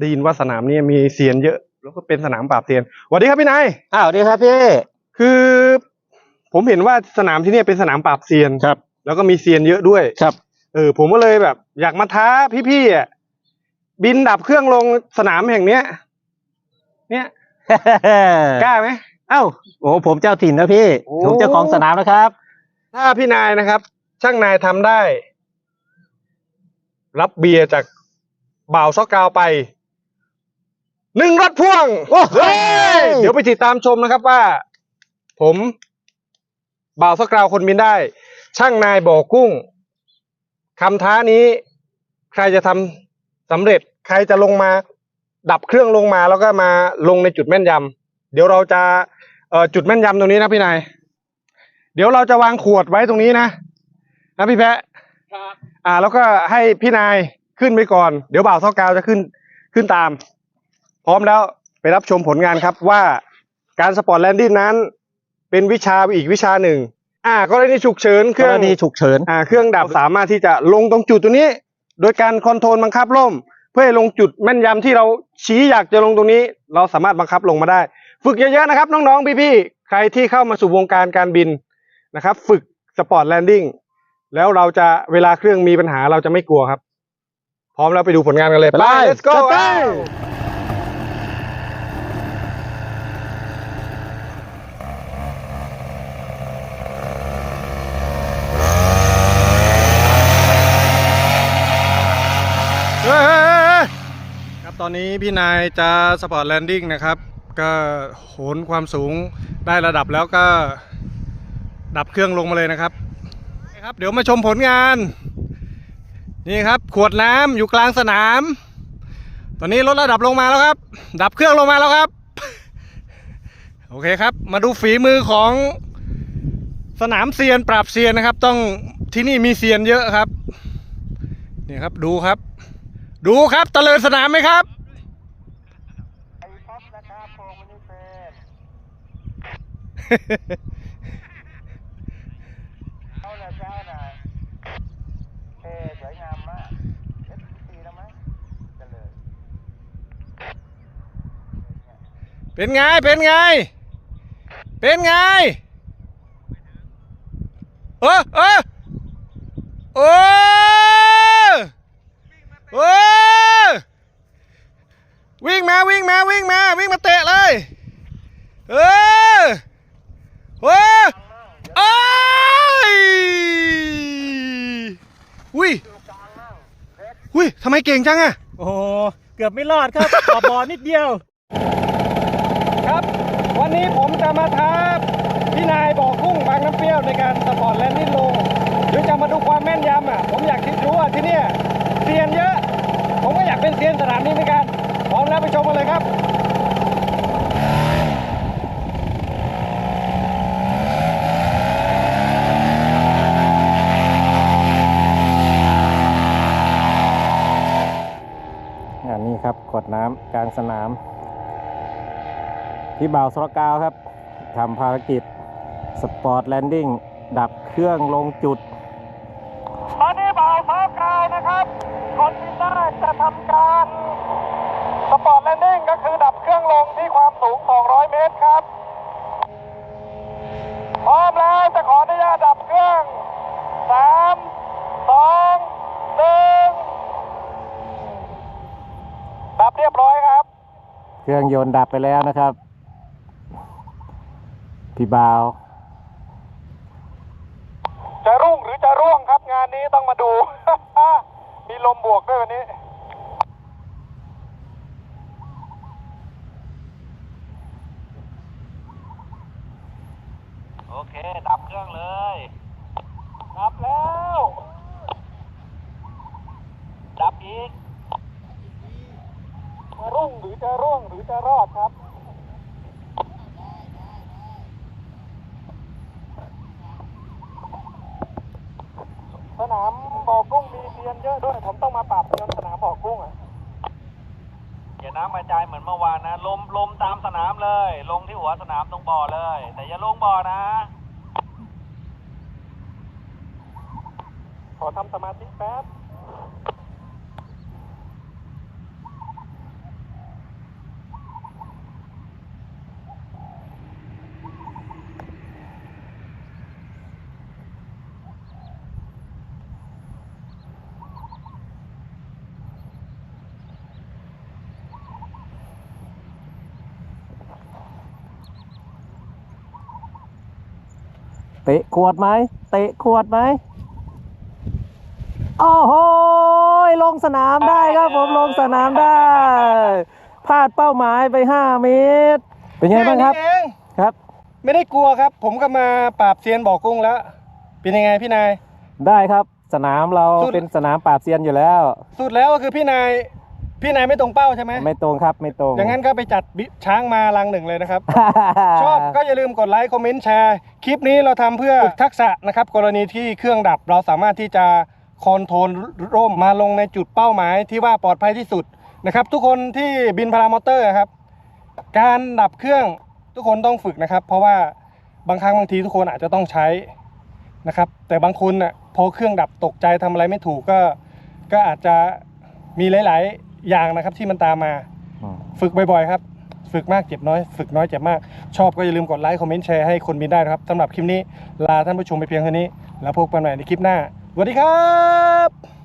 ได้ยินว่าสนามนี้มีเซียนเยอะ แล้วก็เป็นสนามปราบเซียนสวัสดีครับพี่นายอ้าวดีครับพี่คือ ผมเห็นว่าสนามที่เนี่ยเป็นสนามปราบเซียนครับ แล้วก็มีเซียนเยอะด้วยครับเออผมก็เลยแบบ อยากมาท้าพี่ๆอะบินดับเครื่องลงสนามแห่งเนี้ย เนี่ยกล้าไหมเอ้าโอ้ผมเจ้าถิ่นนะพี่โอ้ผมเจ้าของสนามนะครับ ถ้าพี่นายนะครับ ช่างนายทำได้ รับเบียร์จากบ่าวซอกกาวไป หนึ่งรถพ่วงโอ้โหเฮ้ยเดี๋ยวไปติดตามชมนะครับว่า ผมบ่าวซอกกาวคนบินได้ ช่างนายบ่อกุ้งคำท้านี้ ใครจะทำสำเร็จ ใครจะลงมา ดับเครื่องลงมาแล้วก็มาลงในจุดแม่นยำเดี๋ยวเราจะเอ่อจุดแม่นยำตรงนี้นะพี่นายเดี๋ยวเราจะวางขวดไว้ตรงนี้นะนะพี่แพะอ่า แล้วก็ให้พี่นายขึ้นไปก่อน เดี๋ยวบ่าวซอกกาวจะขึ้นขึ้นตาม พร้อมแล้วไปรับชมผลงานครับว่าการสปอร์ตแลนดิ้งนั้น เป็นวิชาอีกวิชาหนึ่ง อ่ากรณีฉุกเฉินเคเครื่รื่อองงนี้ฉุกเฉิน อ่าเครื่องดับสามารถที่จะลงตรงจุดตัวนี้ โดยการคอนโทรลบังคับล่ม เพื่อให้ลงจุดแม่นยำที่เราชี้อยากจะลงตรงนี้ เราสามารถบังคับลงมาได้ ฝึกเยอะๆนะครับ น้องๆพี่ๆใครที่เข้ามาสู่วงการการบินนะครับ ฝึกสปอร์ตแลนดิ้งแล้วเราจะเวลาเครื่องมีปัญหาเราจะไม่กลัวครับ พร้อมแล้วไปดูผลงานกันเลยไปเลย let's go จัดไปอ้าว เฮ้ยเฮ้ยเฮ้ยเฮ้ยครับ ตอนนี้พี่นายจะสปอร์ตแลนดิ้งนะครับ ก็โหนความสูงได้ระดับแล้วก็ดับเครื่องลงมาเลยนะครับนะครับ เดี๋ยวมาชมผลงาน นี่ครับ ขวดน้ำอยู่กลางสนาม ตอนนี้ลดระดับลงมาแล้วครับ ดับเครื่องลงมาแล้วครับ โอเคครับ มาดูฝีมือของสนามเซียนปราบเซียนนะครับ ต้องที่นี่มีเซียนเยอะครับ นี่ครับดูครับ ดูครับตะเลินสนามไหมครับไอ้ท็อปนะครับพวงมันนี่เป็นเอาละเจ้าหน่อยเท่สวยงามมากเอฟซีแล้วไหมจะเลยเป็นไงเป็นไง เป็นไงเออเออเออเออวิ่งมาวิ่งมาวิ่งมาวิ่งมาเตะเลย เออเออเอ้ยอุ้ยอุ้ย ทำไมเก่งจังอะโอ้โหเกือบไม่รอดครับขอบบอลนิดเดียว ครับ วันนี้ผมจะมาท้าพี่นายบอกกุ้งบางน้ำเปรี้ยวในการสปอร์ตแลนดิ้งลงเดี๋ยวจะมาดูความแม่นยำอะ ผมอยากคิดรู้ว่าที่เนี่ยเซียนเยอะ ผมก็อยากเป็นเซียนสนามนี้เหมือนกันพร้อมแล้วไปชมกันเลยครับ นนี้ครับขวดน้ำกลางสนาม พี่บ่าวสระกาวครับทำภารกิจสปอร์ตแลนดิ้งดับเครื่องลงจุด ตอนนี้บ่าวฟ้ากาวนะครับคนบินได้จะทำการสปอร์ตแลนดิ้งก็คือดับเครื่องลงที่ความสูง 200 เมตรครับ พร้อมแล้วจะขออนุญาตดับเครื่อง 3 2 1 ดับเรียบร้อยครับ เครื่องยนต์ดับไปแล้วนะครับ พี่บ่าว จะรุ่งหรือจะร่วงครับงานนี้ต้องมาดู มีลมบวกด้วยวันนี้ โอเค ดับเครื่องเลย ดับแล้ว ดับอีกจะ รุ่งหรือจะร่วงหรือจะรอดครับสนามบ่อกุ้งมีเซียนเยอะด้วยผมต้องมาปรับเซียนสนามบ่อกุ้งอะอย่าน้ำกระจายเหมือนเมื่อวานนะลมลมตามสนามเลย ลงที่หัวสนามตรงบ่อเลย แต่อย่าลงบ่อนะ ขอทำสมาธิแป๊บ เตะขวดไหมเตะขวดไหมโอ้โหลงสนามได้ครับผมลงสนามได้พลาดเป้าหมายไป 5 เมตร เป็นไงบ้างครับ แนี้เองครับ ไม่ได้กลัวครับ ผมก็มาปราบเซียนบ่อกุ้งแล้ว เป็นยังไงพี่นาย ได้ครับ สนามเราสุด เป็นสนามปราบเซียนอยู่แล้ว สุดแล้วก็คือพี่นาย พี่นายไม่ตรงเป้าใช่ไหมไม่ตรงครับไม่ตรง อย่างนั้นก็ไปจัดบิช้างมารังหนึ่งเลยนะครับ ชอบก็อย่าลืมกดไลค์คอมเมนต์แชร์คลิปนี้เราทำเพื่อฝึกทักษะนะครับ กรณีที่เครื่องดับเราสามารถที่จะคอนโทรลร่มมาลงในจุดเป้าหมายที่ว่าปลอดภัยที่สุดนะครับ ทุกคนที่บินพารามอเตอร์ครับ การดับเครื่องทุกคนต้องฝึกนะครับ เพราะว่าบางครั้งบางทีทุกคนอาจจะต้องใช้นะครับ แต่บางคนน่ะพอเครื่องดับตกใจทำอะไรไม่ถูกก็ ก็อาจจะมีหลาย ๆ อย่างนะครับที่มันตามมาอืมฝึกบ่อยๆครับ ฝึกมากเจ็บน้อย ฝึกน้อยเจ็บมาก ชอบก็อย่าลืมกดไลค์ คอมเมนต์ แชร์ให้คนบินได้นะครับสำหรับคลิปนี้ ลาท่านผู้ชมไปเพียงเท่านี้ แล้วพบกันใหม่ในคลิปหน้าสวัสดีครับ